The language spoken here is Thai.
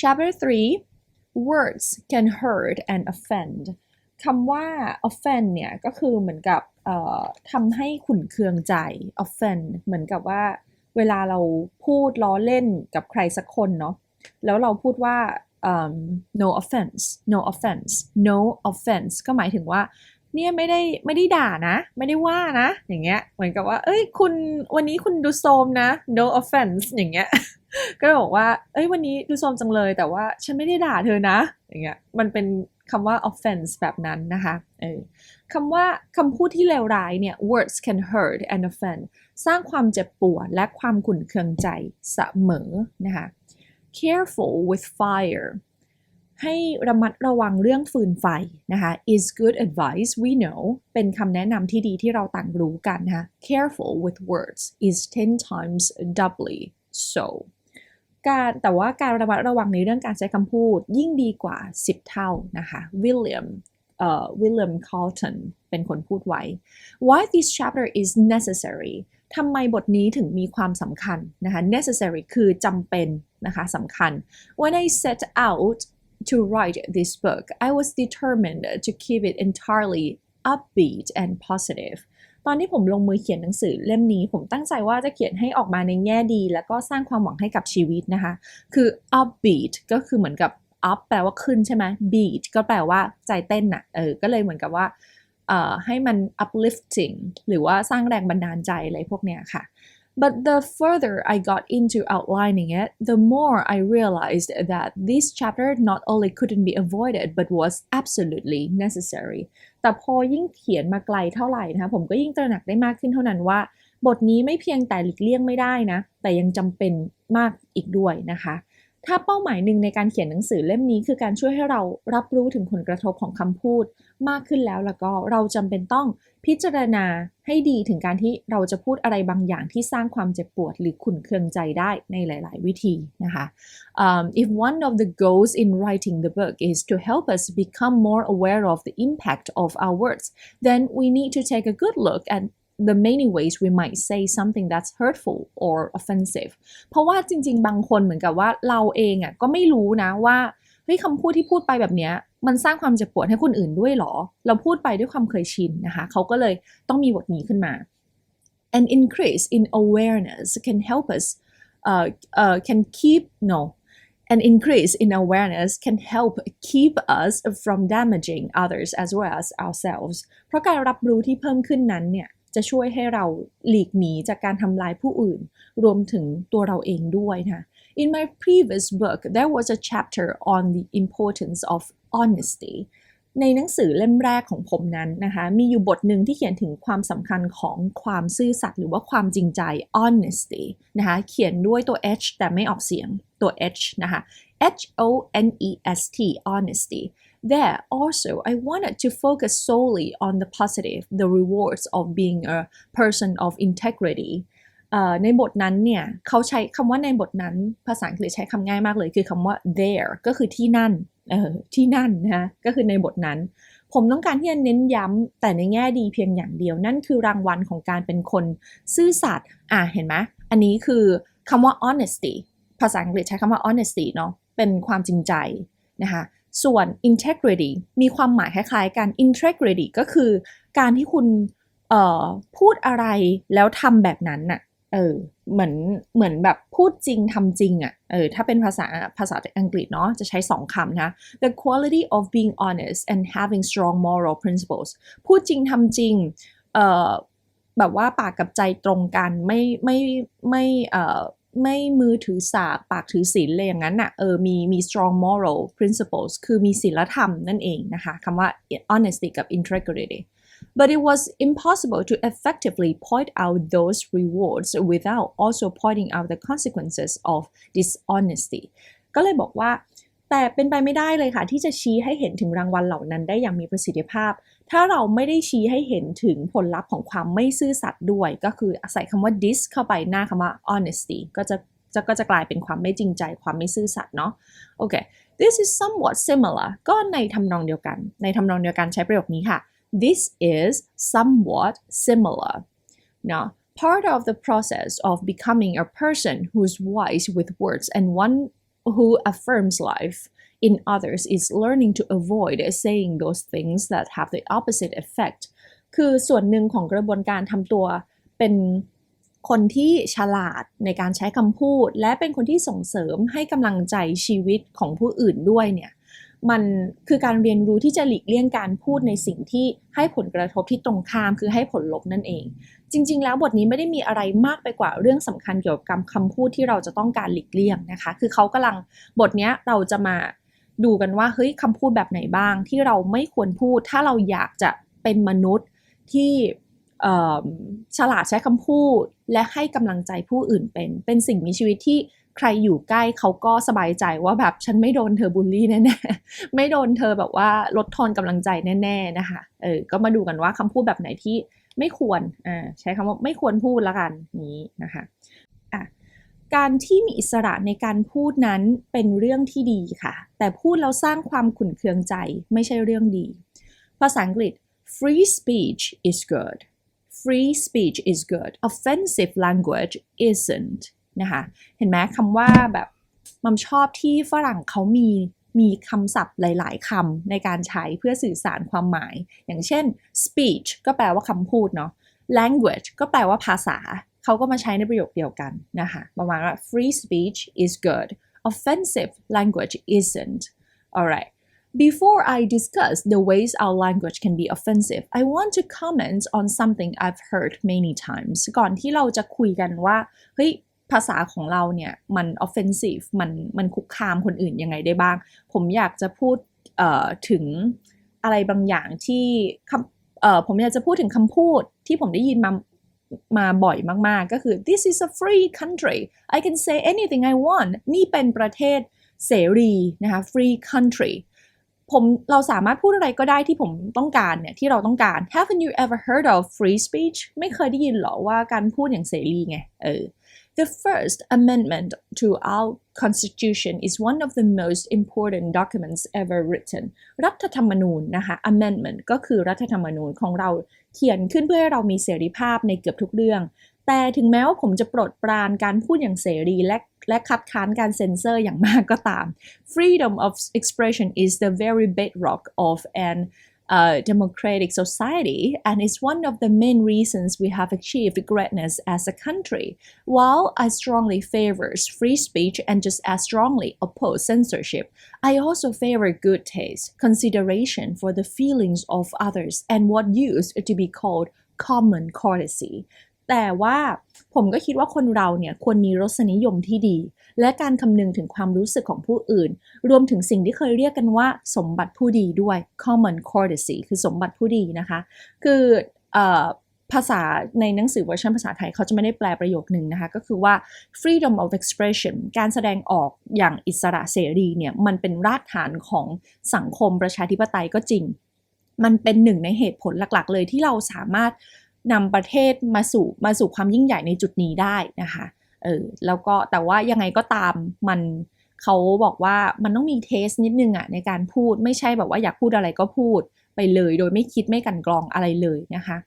chapter 3 words can hurt and offend คำว่า offend เนี่ยก็คือเหมือนกับทำให้ขุนเคืองใจ offend เหมือนกับว่าเวลาเราพูดล้อเล่นกับใครสักคนเนาะแล้วเราพูดว่า um, no offense no offense no offense ก็หมายถึงว่า เนี่ยไม่ได้ไม่ได้ด่านะ ไม่ได้ว่านะ อย่างเงี้ย เหมือนกับว่า เอ้ย คุณวันนี้คุณดูโซมนะ no offense อย่างเงี้ย ก็บอกว่า เอ้ย วันนี้ดูโซมจังเลย แต่ว่าฉันไม่ได้ด่าเธอนะ อย่างเงี้ย มันเป็นคำว่า offense แบบนั้นนะคะเออคำว่าคำพูดที่เลวร้ายเนี่ย words can hurt and offend สร้างความเจ็บปวดและความขุ่นเคืองใจเสมอนะคะ careful with fire ให้ระมัดระวังเรื่องฟืนไฟนะคะ is good advice we know เป็นคำแนะนำที่ดีที่เราต่างรู้กันนะคะ careful with words is 10 times doubly so การแต่ว่าการระมัดระวังในเรื่องการใช้คำพูดยิ่งดีกว่า 10 เท่านะคะ William เอ่อ William Carlton เป็นคนพูดไว้ why this chapter is necessary ทำไมบทนี้ถึงมีความสำคัญนะคะ necessary คือจำเป็นนะคะสำคัญ when I set out to write this book I was determined to keep it entirely upbeat and positive ตอนที่ผมลงมือเขียนหนังสือเล่มนี้ผมตั้งใจว่าจะเขียนให้ออกมาในแง่ดี แล้วก็สร้างความหวังให้กับชีวิตนะคะ คือ upbeat ก็คือเหมือนกับ up แปลว่าขึ้นใช่ไหม beat ก็แปลว่าใจเต้นน่ะเออ ก็เลยเหมือนกับว่าเอ่อให้มัน uplifting หรือว่าสร้างแรงบันดาลใจอะไรพวกเนี้ยค่ะ But the further I got into outlining it, the more I realized that this chapter not only couldn't be avoided but was absolutely necessary. แต่พอยิ่งเขียนมาไกลเท่าไหร่นะคะผมก็ยิ่งตระหนักได้มากขึ้นเท่านั้นว่า บทนี้ไม่เพียงแต่หลีกเลี่ยงไม่ได้นะ แต่ยังจำเป็นมากอีกด้วยนะคะ ถ้าเป้าหมายหนึ่งในการเขียนหนังสือเล่มนี้คือการช่วยให้เรารับรู้ถึงผลกระทบของคำพูด มากขึ้นแล้วแล้วก็เราจำเป็นต้องพิจารณาให้ดีถึงการที่เราจะพูดอะไรบางอย่างที่สร้างความเจ็บปวดหรือขุ่นเคืองใจได้ในหลาย ๆ วิธีนะคะ um, if one of the goals in writing the book is to help us become more aware of the impact of our words then we need to take a good look at the many ways we might say something that's hurtful or offensive เพราะว่าจริง ๆ บางคนเหมือนกับว่าเราเองอะก็ไม่รู้นะว่าเฮ้ยคำพูดที่พูดไปแบบเนี้ยมันสร้างความเจ็บปวดให้คนอื่นด้วยหรอ เราพูดไปด้วยความเคยชินนะคะเขาก็เลยต้องมีบทนี้ขึ้นมา an increase in awareness can help us uh, uh, can keep no an increase in awareness can help keep us from damaging others as well as ourselves เพราะการรับรู้ที่เพิ่มขึ้นนั้นเนี่ย จะช่วยให้เราหลีกหนีจากการทำลายผู้อื่น รวมถึงตัวเราเองด้วยนะ In my previous book there was a chapter on the importance of honesty ในหนังสือเล่มแรกของผมนั้นนะคะมีอยู่บทหนึ่งที่เขียนถึงความสำคัญของความซื่อสัตย์หรือว่าความจริงใจ honesty นะคะเขียนด้วยตัว h แต่ไม่ออกเสียงตัว h นะคะ h o n e s t honesty There also I wanted to focus solely on the positive the rewards of being a person of integrity ในบทนั้นเนี่ยเขาใช้คำว่าในบทนั้นภาษาอังกฤษใช้คำง่ายมากเลยคือคำว่า there ก็คือที่นั่น ที่นั่นนะก็คือในบทนั้น ผมต้องการที่จะเน้นย้ำแต่ในแง่ดีเพียงอย่างเดียว นั่นคือรางวัลของการเป็นคนซื่อสัตย์อะเห็นไหมอันนี้คือคำว่า honesty ภาษาอังกฤษใช้คำว่า honesty เนาะเป็นความจริงใจนะคะส่วน integrity มีความหมายคล้ายๆกัน integrity ก็คือการที่คุณพูดอะไรแล้วทำแบบนั้นน่ะ เออเหมือนเหมือนแบบพูดจริงทำจริงอะ่ะเออถ้าเป็นภาษาภาษาอังกฤษเนาะจะใช้สองคำนะ the quality of being honest and having strong moral principles พูดจริงทำจริงเอ่อแบบว่าปากกับใจตรงกันไม่ไม่ไม่เอ่อไม่มือถือสาปากถือศีลเลยอย่างนั้นน่ะเออมีมี strong moral principles คือมีศีลธรรมนั่นเองนะคะคำว่า honesty กับ integrity but it was impossible to effectively point out those rewards without also pointing out the consequences of dishonesty ก็เลยบอกว่า แต่เป็นไปไม่ได้เลยค่ะ ที่จะชี้ให้เห็นถึงรางวัลเหล่านั้นได้อย่างมีประสิทธิภาพ ถ้าเราไม่ได้ชี้ให้เห็นถึงผลลัพธ์ของความไม่ซื่อสัตย์ด้วย ก็คือใส่คำว่า dis เข้าไปหน้าคำว่า honesty ก็จะจะก็จะกลายเป็นความไม่จริงใจความไม่ซื่อสัตย์เนาะโอเค this is somewhat similar ก็ในทำนองเดียวกัน ในทำนองเดียวกันใช้ประโยคนี้ค่ะ this is somewhat similar now part of the process of becoming a person who's wise with words and one who affirms life in others is learning to avoid saying those things that have the opposite effect คือส่วนหนึ่งของกระบวนการทำตัวเป็นคนที่ฉลาดในการใช้คำพูด และเป็นคนที่ส่งเสริมให้กำลังใจชีวิตของผู้อื่นด้วยเนี่ย มันคือการเรียนรู้ที่จะหลีกเลี่ยงการพูดในสิ่งที่ให้ผลกระทบที่ตรงข้ามคือให้ผลลบนั่นเอง จริง ๆ แล้วบทนี้ไม่ได้มีอะไรมากไปกว่าเรื่องสำคัญเกี่ยวกับคำพูดที่เราจะต้องการหลีกเลี่ยงนะคะ คือเขากำลังบทนี้เราจะมาดูกันว่าเฮ้ยคำพูดแบบไหนบ้างที่เราไม่ควรพูด ถ้าเราอยากจะเป็นมนุษย์ที่ฉลาดใช้คำพูด และให้กำลังใจผู้อื่นเป็น เป็นสิ่งมีชีวิตที่ ใครอยู่ใกล้เขาก็สบายใจว่าแบบฉันไม่โดนเธอบูลลี่แน่ๆ ไม่โดนเธอแบบว่าลดทอนกำลังใจแน่ๆนะคะ เออ ก็มาดูกันว่าคำพูดแบบไหนที่ไม่ควร อ่า ใช้คำว่าไม่ควรพูดละกันนี้นะคะ อะ การที่มีอิสระในการพูดนั้นเป็นเรื่องที่ดีค่ะ แต่พูดแล้วสร้างความขุ่นเคืองใจไม่ใช่เรื่องดี ภาษาอังกฤษ free speech is good free speech is good offensive language isn't นะคะ เห็นไหมคำว่าแบบมัมชอบที่ฝรั่งเขามีมีคำศัพท์หลาย ๆคำในการใช้เพื่อสื่อสารความหมาย อย่างเช่น speech ก็แปลว่าคำพูดเนาะ language ก็แปลว่าภาษา เขาก็มาใช้ในประโยคเดียวกันนะคะ ประมาณว่า free speech is good offensive language isn't alright Before I discuss the ways our language can be offensive, I want to comment on something I've heard many times. ก่อนที่เราจะคุยกันว่า เฮ้ย ภาษาของเราเนี่ยมัน offensive มันมันคุกคามคนอื่นยังไงได้บ้าง ผมอยากจะพูดถึงอะไรบางอย่างที่ผมอยากจะพูดถึงคำพูดที่ผมได้ยินมามาบ่อยมาก ๆ ก็คือ this is a free country I can say anything I want นี่เป็นประเทศเสรีนะคะ free country ผมเราสามารถพูดอะไรก็ได้ที่ผมต้องการเนี่ยที่เราต้องการ Haven't you ever heard of free speech ไม่เคยได้ยินหรอว่าการพูดอย่างเสรีไง เออ The first amendment to our constitution is one of the most important documents ever written รัฐธรรมนูญนะคะ amendment ก็คือรัฐธรรมนูญของเราเขียนขึ้นเพื่อให้เรามีเสรีภาพในเกือบทุกเรื่อง แต่ถึงแม้ว่าผมจะปรดปรานการพูดอย่างเสรีและและคัดค้านการเซ็นเซอร์อย่างมากก็ตาม freedom of expression is the very bedrock of an uh, democratic society and is one of the main reasons we have achieved greatness as a country. While I strongly favors free speech and just as strongly oppose censorship, I also favor good taste, consideration for the feelings of others, and what used to be called common courtesy. แต่ว่าผมก็คิดว่าคนเราเนี่ยควรมีรสนิยมที่ดี และการคำนึงถึงความรู้สึกของผู้อื่น รวมถึงสิ่งที่เคยเรียกกันว่า สมบัติผู้ดีด้วย common courtesy คือสมบัติผู้ดีนะคะ คืออภาษาในหนังสือเวอร์ชันภาษาไทยเขาจะไม่ได้แปลประโยคหนึ่งนะคะ ก็คือว่า freedom of expression การแสดงออกอย่างอิสระเสรีเนี่ยมันเป็นรากฐานของสังคมประชาธิปไตยก็จริง มันเป็นหนึ่งในเหตุผลหลักๆ เลยที่เราสามารถ นำประเทศมาสู่มาสู่ความยิ่งใหญ่ในจุดนี้ได้นะคะเออแล้วก็แต่ว่ายังไงก็ตามมันเขาบอกว่ามันต้องมีเทสนิดนึงอะในการพูดไม่ใช่แบบว่าอยากพูดอะไรก็พูดไปเลย โดยไม่คิดไม่กันกรองอะไรเลยนะคะ